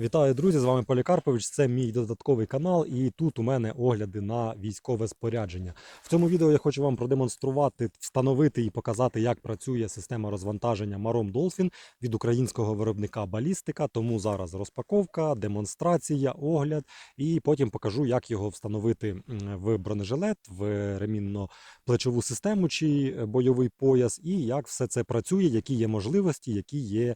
Вітаю, друзі! З вами Полікарпович. Це мій додатковий канал, і тут у мене огляди на військове спорядження. В цьому відео я хочу вам продемонструвати, встановити і показати, як працює система розвантаження Marom Dolphin від українського виробника Балістика. Тому зараз розпаковка, демонстрація, огляд, і потім покажу, як його встановити в бронежилет, в ремінно-плечову систему чи бойовий пояс, і як все це працює, які є можливості, які є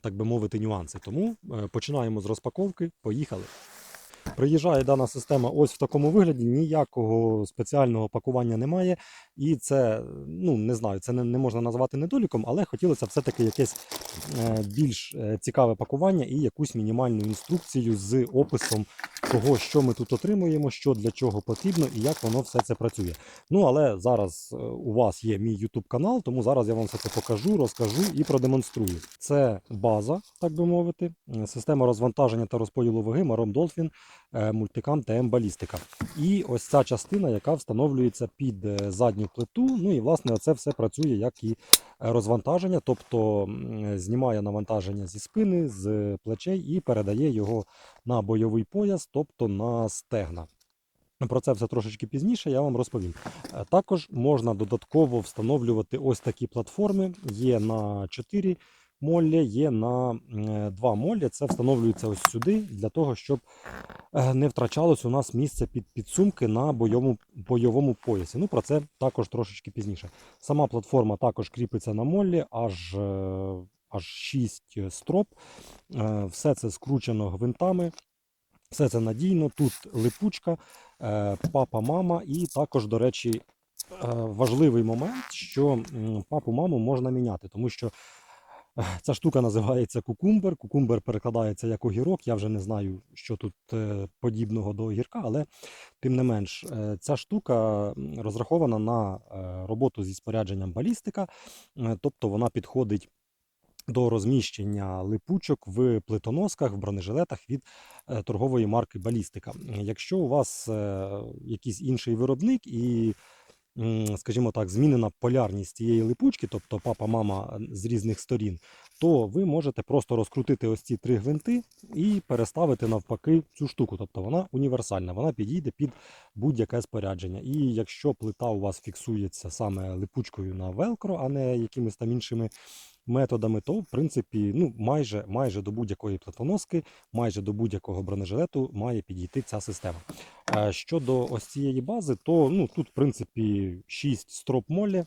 так би мовити, нюанси. Тому е, починаємо з розпаковки. Поїхали. Приїжджає дана система ось в такому вигляді, ніякого спеціального пакування немає. І це, ну не знаю, це не, не можна назвати недоліком, але хотілося все-таки якесь е, більш е, цікаве пакування і якусь мінімальну інструкцію з описом того, що ми тут отримуємо, що для чого потрібно і як воно все це працює. Ну але зараз е, у вас є мій YouTube канал, тому зараз я вам все це покажу, розкажу і продемонструю. Це база, так би мовити, система розвантаження та розподілу ваги Marom Dolphin е, Multicam TM Балістика. І ось ця частина, яка встановлюється під е, задню плиту. Ну і власне це все працює як і е, розвантаження, тобто знімає навантаження зі спини, з плечей і передає його на бойовий пояс, тобто на стегна. Про це все трошечки пізніше я вам розповім. Також можна додатково встановлювати ось такі платформи. Є на 4 молля, є на 2 молля. Це встановлюється ось сюди для того, щоб е, не втрачалось у нас місце під підсумки на бойовому, бойовому поясі. Ну про це також трошечки пізніше. Сама платформа також кріпиться на моллі, аж, е, аж 6 строп. Е, Все це скручено гвинтами. Все це надійно. Тут липучка, е, папа, мама, і також, до речі, е, важливий момент, що папу маму можна міняти, тому що е, ця штука називається кукумбер. Кукумбер перекладається як огірок. Я вже не знаю, що тут е, подібного до огірка, але тим не менш, е, ця штука розрахована на е, роботу зі спорядженням балістика, тобто вона підходить. До розміщення липучок в плитоносках, в бронежилетах від торгової марки Балістика. Якщо у вас якийсь інший виробник і, скажімо так, змінена полярність цієї липучки, тобто папа, мама з різних сторін, то ви можете просто розкрутити ось ці три гвинти і переставити навпаки цю штуку. Тобто вона універсальна, вона підійде під будь-яке спорядження. І якщо плита у вас фіксується саме липучкою на велкро, а не якимись там іншими методами, то в принципі ну, майже, майже до будь-якої платоноски, майже до будь-якого бронежилету має підійти ця система. Е, Щодо ось цієї бази, то ну, тут в принципі 6 строп молі е,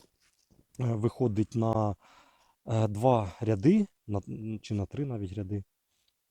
виходить на е, два ряди, на, чи на три навіть ряди.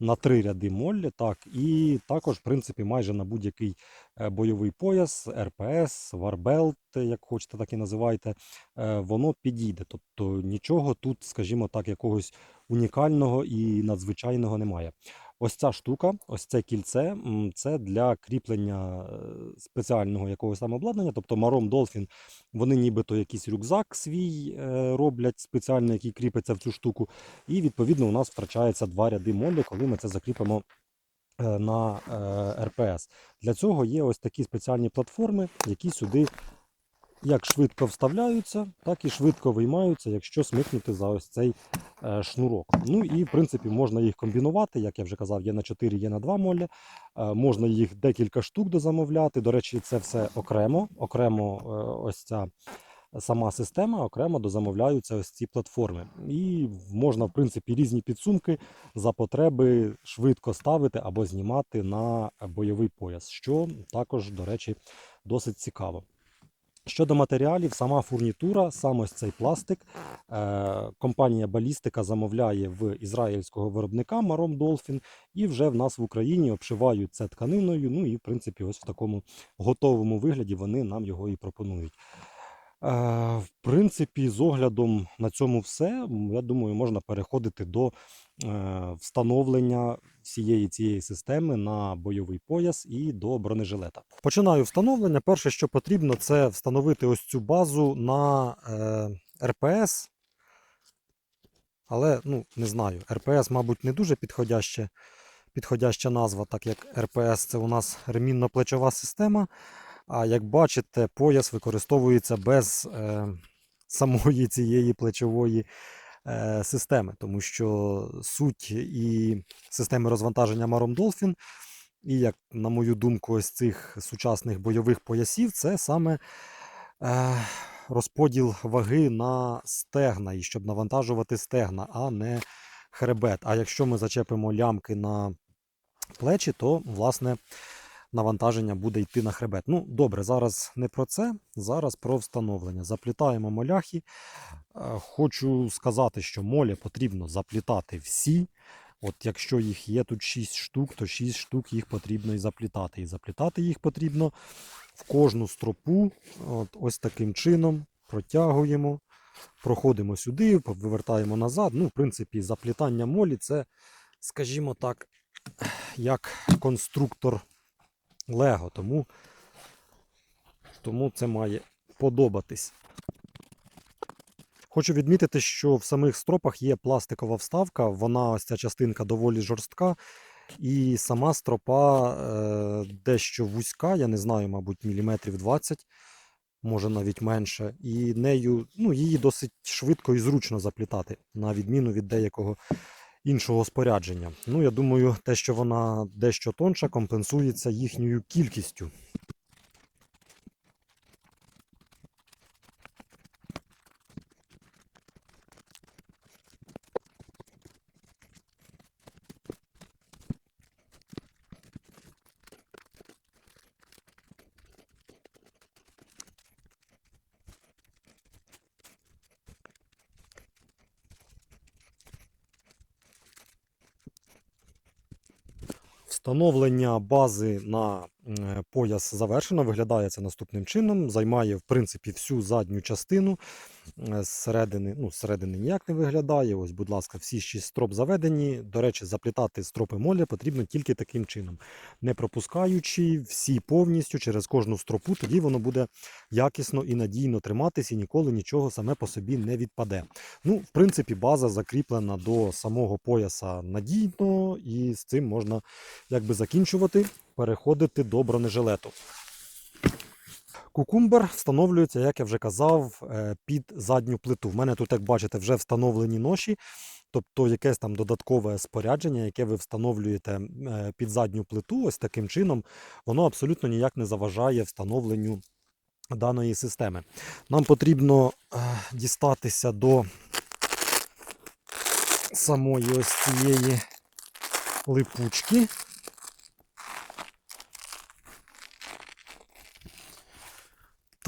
На три ряди моллі, так, і також, в принципі, майже на будь-який е, бойовий пояс, РПС, Варбелт, як хочете, так і називайте, е, воно підійде. Тобто нічого тут, скажімо так, якогось унікального і надзвичайного немає. Ось ця штука, ось це кільце, це для кріплення е, спеціального якогось там обладнання. Тобто Marom Dolphin, вони нібито якийсь рюкзак свій е, роблять спеціально, який кріпиться в цю штуку. І відповідно у нас втрачається два ряди молі, коли ми це закріпимо е, на РПС. Для цього є ось такі спеціальні платформи, які сюди як швидко вставляються, так і швидко виймаються, якщо смикнути за ось цей е, шнурок. Ну і в принципі можна їх комбінувати, як я вже казав, є на 4, є на 2 молля. Е, можна їх декілька штук дозамовляти. До речі, це все окремо. Окремо е, ось ця сама система, окремо дозамовляються ось ці платформи. І можна, в принципі, різні підсумки за потреби швидко ставити або знімати на бойовий пояс, що також, до речі, досить цікаво. Щодо матеріалів, сама фурнітура, сам ось цей пластик. Е, компанія Балістика замовляє в ізраїльського виробника Маром Долфін, і вже в нас в Україні обшивають це тканиною. Ну і в принципі, ось в такому готовому вигляді вони нам його і пропонують. В принципі, з оглядом на цьому все, я думаю, можна переходити до е, встановлення всієї цієї системи на бойовий пояс і до бронежилета. Починаю встановлення. Перше, що потрібно, це встановити ось цю базу на е, РПС. Але ну, не знаю, РПС, мабуть, не дуже підходяща, підходяща назва, так як РПС це у нас ремінно-плечова система. А як бачите, пояс використовується без е, самої цієї плечової е, системи, тому що суть і системи розвантаження Marom Dolphin, і як, на мою думку, ось цих сучасних бойових поясів, це саме е, розподіл ваги на стегна, і щоб навантажувати стегна, а не хребет. А якщо ми зачепимо лямки на плечі, то власне навантаження буде йти на хребет. Ну, добре, зараз не про це, зараз про встановлення. Заплітаємо моляхи. Е, Хочу сказати, що молі потрібно заплітати всі. От якщо їх є тут 6 штук, то 6 штук їх потрібно і заплітати. І заплітати їх потрібно в кожну стропу. От, ось таким чином протягуємо, проходимо сюди, вивертаємо назад. Ну, в принципі, заплітання молі це, скажімо так, як конструктор Лего. Тому, тому це має подобатись. Хочу відмітити, що в самих стропах є пластикова вставка, вона ось ця частинка доволі жорстка. І сама стропа е, дещо вузька, я не знаю, мабуть, міліметрів 20, може навіть менше. І нею ну, її досить швидко і зручно заплітати, на відміну від деякого іншого спорядження. Ну, я думаю, те, що вона дещо тонша, компенсується їхньою кількістю. Встановлення бази на е, пояс завершено. Виглядає це наступним чином. Займає, в принципі, всю задню частину. Е, Зсередини, ну, зсередини ніяк не виглядає. Ось, будь ласка, всі шість строп заведені. До речі, заплітати стропи молі потрібно тільки таким чином, не пропускаючи всі повністю через кожну стропу, тоді воно буде якісно і надійно триматись і ніколи нічого саме по собі не відпаде. Ну, в принципі, база закріплена до самого пояса надійно, і з цим можна якби закінчувати, переходити до бронежилету. Кукумбер встановлюється, як я вже казав, е, під задню плиту. В мене тут, як бачите, вже встановлені ноші, тобто якесь там додаткове спорядження, яке ви встановлюєте е, під задню плиту, ось таким чином, воно абсолютно ніяк не заважає встановленню даної системи. Нам потрібно е, дістатися до самої ось цієї липучки.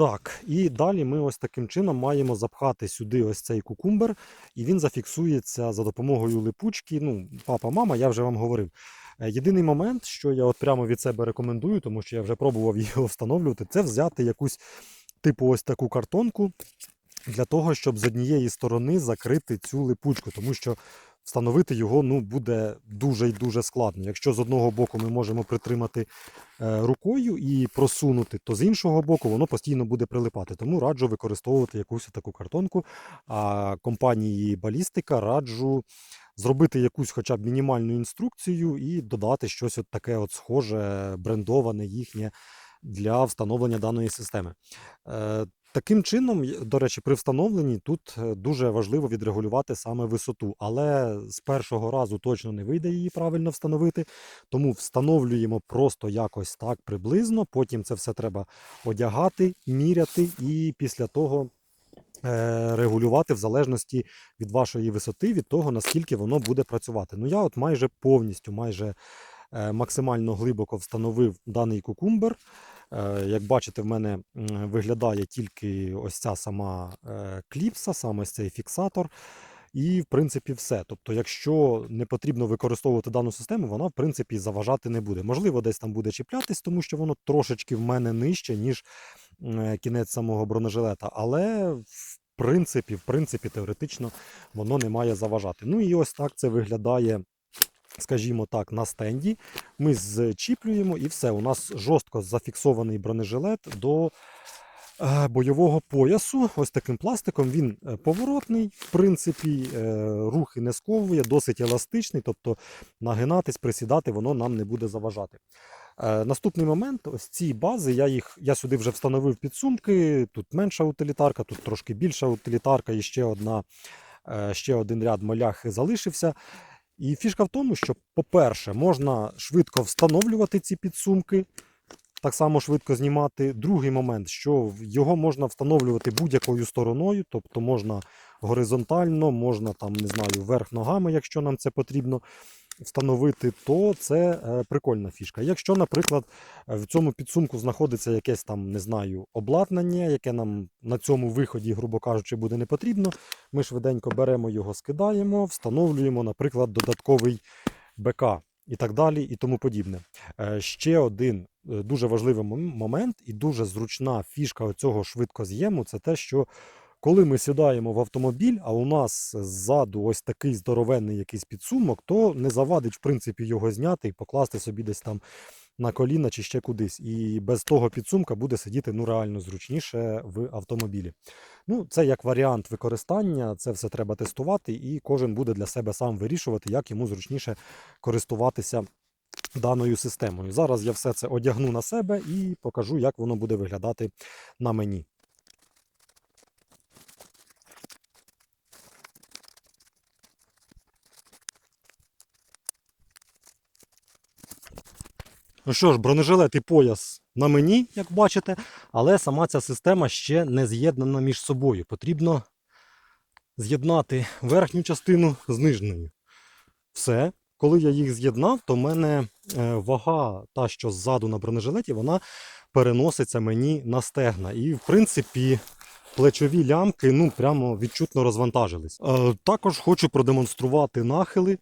Так, і далі ми ось таким чином маємо запхати сюди ось цей кукумбер, і він зафіксується за допомогою липучки. Ну, папа, мама, я вже вам говорив. Е, Єдиний момент, що я от прямо від себе рекомендую, тому що я вже пробував його встановлювати, це взяти якусь типу ось таку картонку для того, щоб з однієї сторони закрити цю липучку, тому що встановити його ну, буде дуже і дуже складно. Якщо з одного боку ми можемо притримати е, рукою і просунути, то з іншого боку воно постійно буде прилипати. Тому раджу використовувати якусь таку картонку. А компанії Балістика раджу зробити якусь хоча б мінімальну інструкцію і додати щось от таке от схоже, брендоване їхнє для встановлення даної системи. Таким чином, до речі, при встановленні тут е, дуже важливо відрегулювати саме висоту, але з першого разу точно не вийде її правильно встановити. Тому встановлюємо просто якось так приблизно. Потім це все треба одягати, міряти, і після того е, регулювати в залежності від вашої висоти, від того, наскільки воно буде працювати. Ну, я от майже повністю, майже е, максимально глибоко встановив даний кукумбер. Е, Як бачите, в мене виглядає тільки ось ця сама е, кліпса, саме цей фіксатор. І, в принципі, все. Тобто, якщо не потрібно використовувати дану систему, вона, в принципі, заважати не буде. Можливо, десь там буде чіплятись, тому що воно трошечки в мене нижче, ніж е, кінець самого бронежилета. Але, в принципі, в принципі, теоретично воно не має заважати. Ну і ось так це виглядає скажімо так, на стенді. Ми зчіплюємо і все. У нас жорстко зафіксований бронежилет до е, бойового поясу. Ось таким пластиком. Він е, поворотний, в принципі, е, рухи не сковує, досить еластичний, тобто нагинатись, присідати, воно нам не буде заважати. Наступний момент, ось ці бази, я їх я сюди вже встановив підсумки. Тут менша утилітарка, тут трошки більша утилітарка і ще одна ще один ряд моляхи залишився. І фішка в тому, що, по-перше, можна швидко встановлювати ці підсумки, так само швидко знімати. Другий момент, що його можна встановлювати будь-якою стороною, тобто можна горизонтально, можна там, не знаю, вверх ногами, якщо нам це потрібно встановити, то це е, прикольна фішка. Якщо, наприклад, в цьому підсумку знаходиться якесь там, не знаю, обладнання, яке нам на цьому виході, грубо кажучи, буде не потрібно, ми швиденько беремо його, скидаємо, встановлюємо, наприклад, додатковий БК і так далі, і тому подібне. Е, Ще один е, дуже важливий момент і дуже зручна фішка цього швидкоз'єму це те, що коли ми сідаємо в автомобіль, а у нас ззаду ось такий здоровенний якийсь підсумок, то не завадить, в принципі, його зняти і покласти собі десь там на коліна чи ще кудись. І без того підсумка буде сидіти ну реально зручніше в автомобілі. Ну, це як варіант використання, це все треба тестувати, і кожен буде для себе сам вирішувати, як йому зручніше користуватися даною системою. Зараз я все це одягну на себе і покажу, як воно буде виглядати на мені. Ну що ж, бронежилет і пояс на мені, як бачите, але сама ця система ще не з'єднана між собою. Потрібно з'єднати верхню частину з нижньою. Все. Коли я їх з'єднав, то в мене е, вага, та, що ззаду на бронежилеті, вона переноситься мені на стегна. І, в принципі, плечові лямки ну, прямо відчутно розвантажились. Е, Також хочу продемонструвати нахили.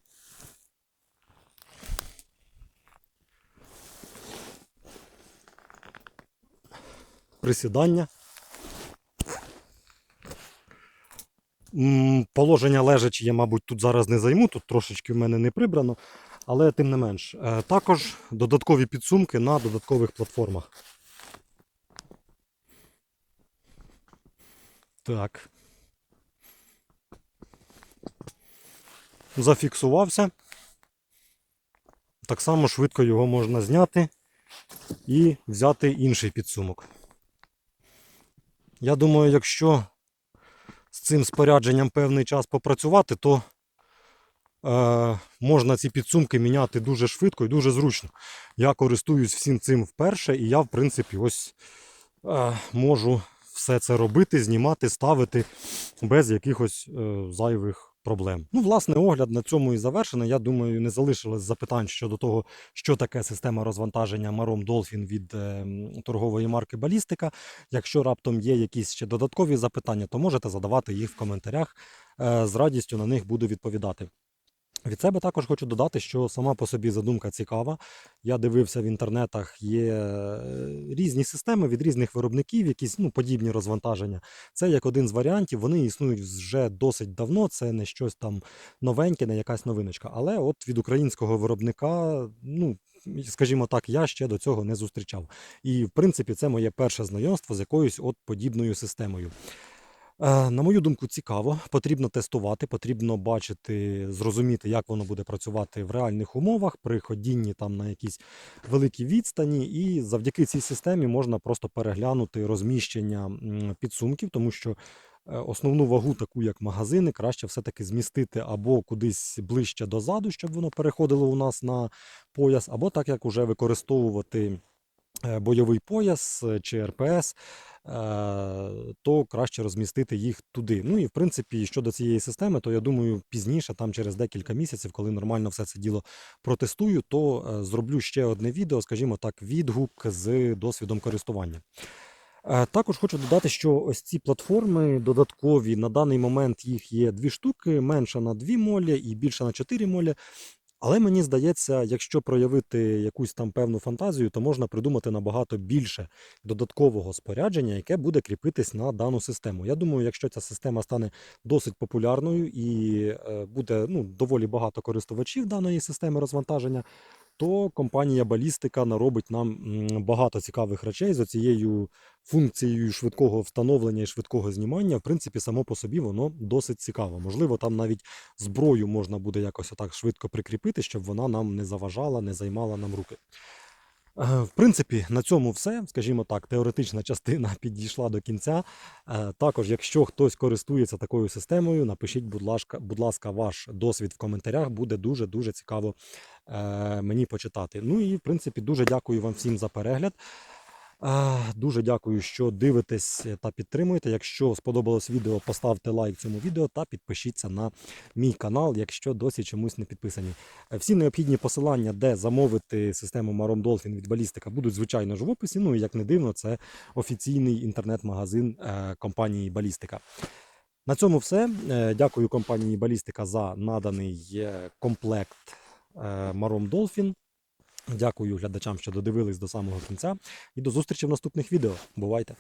Присідання. Положення лежачі я, мабуть, тут зараз не займу, тут трошечки в мене не прибрано, але тим не менш. Е, Також додаткові підсумки на додаткових платформах. Так. Зафіксувався. Так само швидко його можна зняти і взяти інший підсумок. Я думаю, якщо з цим спорядженням певний час попрацювати, то е, можна ці підсумки міняти дуже швидко і дуже зручно. Я користуюсь всім цим вперше, і я, в принципі, ось е, можу все це робити, знімати, ставити без якихось е, зайвих проблем. Ну, власне, огляд на цьому і завершений. Я думаю, не залишилось запитань щодо того, що таке система розвантаження Маром Dolphin від е, торгової марки Балістика. Якщо раптом є якісь ще додаткові запитання, то можете задавати їх в коментарях. Е, З радістю на них буду відповідати. Від себе також хочу додати, що сама по собі задумка цікава. Я дивився в інтернетах, є е, різні системи від різних виробників, якісь ну, подібні розвантаження. Це як один з варіантів. Вони існують вже досить давно. Це не щось там новеньке, не якась новиночка. Але от від українського виробника, ну скажімо так, я ще до цього не зустрічав. І в принципі, це моє перше знайомство з якоюсь от подібною системою. Е, На мою думку, цікаво. Потрібно тестувати, потрібно бачити, зрозуміти, як воно буде працювати в реальних умовах при ходінні там на якісь великі відстані. І завдяки цій системі можна просто переглянути розміщення підсумків, тому що е, основну вагу, таку як магазини, краще все-таки змістити або кудись ближче дозаду, щоб воно переходило у нас на пояс, або так як уже використовувати бойовий пояс е, чи РПС, е, то краще розмістити їх туди. Ну і в принципі, щодо цієї системи, то я думаю, пізніше, там через декілька місяців, коли нормально все це діло протестую, то е, зроблю ще одне відео, скажімо так, відгук з досвідом користування. Е, Також хочу додати, що ось ці платформи додаткові на даний момент їх є дві штуки, менша на 2 молі і більша на 4 молі. Але мені здається, якщо проявити якусь там певну фантазію, то можна придумати набагато більше додаткового спорядження, яке буде кріпитись на дану систему. Я думаю, якщо ця система стане досить популярною і е, буде ну, доволі багато користувачів даної системи розвантаження, то компанія Балістика наробить нам багато цікавих речей з цією функцією швидкого встановлення і швидкого знімання. В принципі, само по собі воно досить цікаво. Можливо, там навіть зброю можна буде якось отак швидко прикріпити, щоб вона нам не заважала, не займала нам руки. Е, В принципі, на цьому все. Скажімо так, теоретична частина підійшла до кінця. Е, Також, якщо хтось користується такою системою, напишіть, будь ласка, будь ласка, ваш досвід в коментарях. Буде дуже дуже цікаво е, мені почитати. Ну і в принципі, дуже дякую вам всім за перегляд. Е, Дуже дякую, що дивитесь та підтримуєте. Якщо сподобалось відео, поставте лайк цьому відео та підпишіться на мій канал, якщо досі чомусь не підписані. Е, Всі необхідні посилання, де замовити систему Marom Dolphin від Балістика, будуть звичайно ж в описі. Ну і як не дивно, це офіційний інтернет-магазин е, компанії Балістика. На цьому все. Е, Дякую компанії Балістика за наданий е, комплект е, Marom Dolphin. Дякую глядачам, що додивились до самого кінця. І до зустрічі в наступних відео. Бувайте!